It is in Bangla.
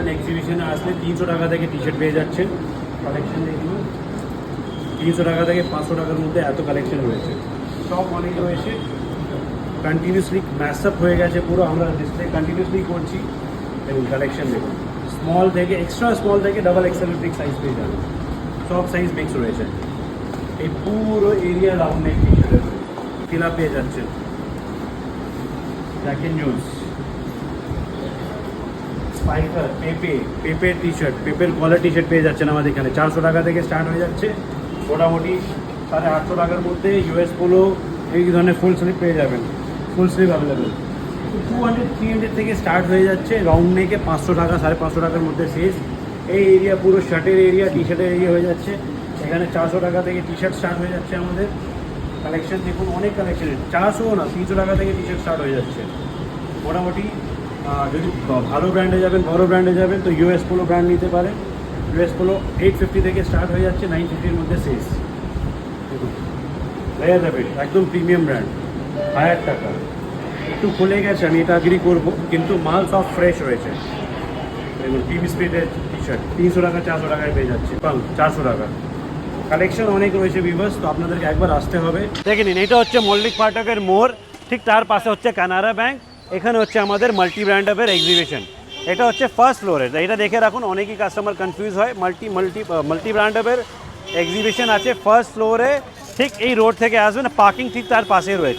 ওপেন এক্সিবিশনে আসলে তিনশো টাকা থেকে টি শার্ট পেয়ে যাচ্ছেন। কালেকশন দেখুন। তিনশো টাকা থেকে পাঁচশো টাকার মধ্যে এত কালেকশন রয়েছে সব অনেক রয়েছে। কন্টিনিউসলি ম্যাসআপ হয়ে গেছে পুরো। আমরা ডিসপ্লে কন্টিনিউসলি করছি। এবং কালেকশন দেখুন। স্মল থেকে এক্সট্রা স্মল থেকে ডাবল এক্সেল বিগ সাইজ পেয়ে যাবে সব সাইজ মিক্স রয়েছে। এই পুরো এরিয়া রাউন্ড টি শার্টের ফিলা পেয়ে যাচ্ছেন। দেখেন নিউজ স্পাইকার পেপে পেপের টি শার্ট পেপের কলার টি শার্ট পেয়ে যাচ্ছেন আমাদের এখানে। চারশো টাকা থেকে স্টার্ট হয়ে যাচ্ছে। মোটামুটি সাড়ে আটশো টাকার মধ্যে ইউএস পোলো এই ধরনের ফুল স্লিপ পেয়ে যাবেন। Full sleeve available two hundred three hundred থেকে স্টার্ট হয়ে যাচ্ছে। রাউন্ড নেকে পাঁচশো টাকা, সাড়ে পাঁচশো টাকার মধ্যে শেষ। এই এরিয়া পুরো শার্টের এরিয়া টি শার্টের এরিয়া হয়ে যাচ্ছে। এখানে চারশো টাকা থেকে টি শার্ট স্টার্ট হয়ে যাচ্ছে আমাদের। কালেকশন দেখুন, অনেক কালেকশন চারশো না, তিনশো টাকা থেকে টি শার্ট স্টার্ট হয়ে যাচ্ছে। মোটামুটি যদি ভালো ব্র্যান্ডে যাবেন, বড় ব্র্যান্ডে যাবেন, তো ইউএস পোলো ব্র্যান্ড নিতে পারেন। ইউএস পোলো এইট ফিফটি থেকে স্টার্ট হয়ে যাচ্ছে নাইন ফিফটির মধ্যে শেষ দেখুন র্যাপিড একদম প্রিমিয়াম ব্র্যান্ড হাজার টাকা। একটু খুলে গেছে, আমি এটা আগ্রি করব, কিন্তু মাল সব ফ্রেশ রয়েছে। দেখুন টিভি স্পিডের টি শার্ট তিনশো টাকা, চারশো টাকায় পেয়ে যাচ্ছে পান চারশো টাকা। কালেকশন অনেক রয়েছে ভিভার্স তো আপনাদেরকে একবার আসতে হবে। দেখে নিন, এটা হচ্ছে মল্লিক পাঠকের মোড়, ঠিক তার পাশে হচ্ছে কানাড়া ব্যাংক এখানে হচ্ছে আমাদের মাল্টি ব্র্যান্ড আপের এক্সিবিশন এটা হচ্ছে ফার্স্ট ফ্লোরে এটা দেখে রাখুন, অনেকই কাস্টমার কনফিউজ হয়। মাল্টি মাল্টি মাল্টি ব্র্যান্ড আপের এক্সিবিশন আছে ফার্স্ট ফ্লোরে ঠিক এই রোড থেকে আসবেন পার্কিং ঠিক তার পাশে রয়েছে।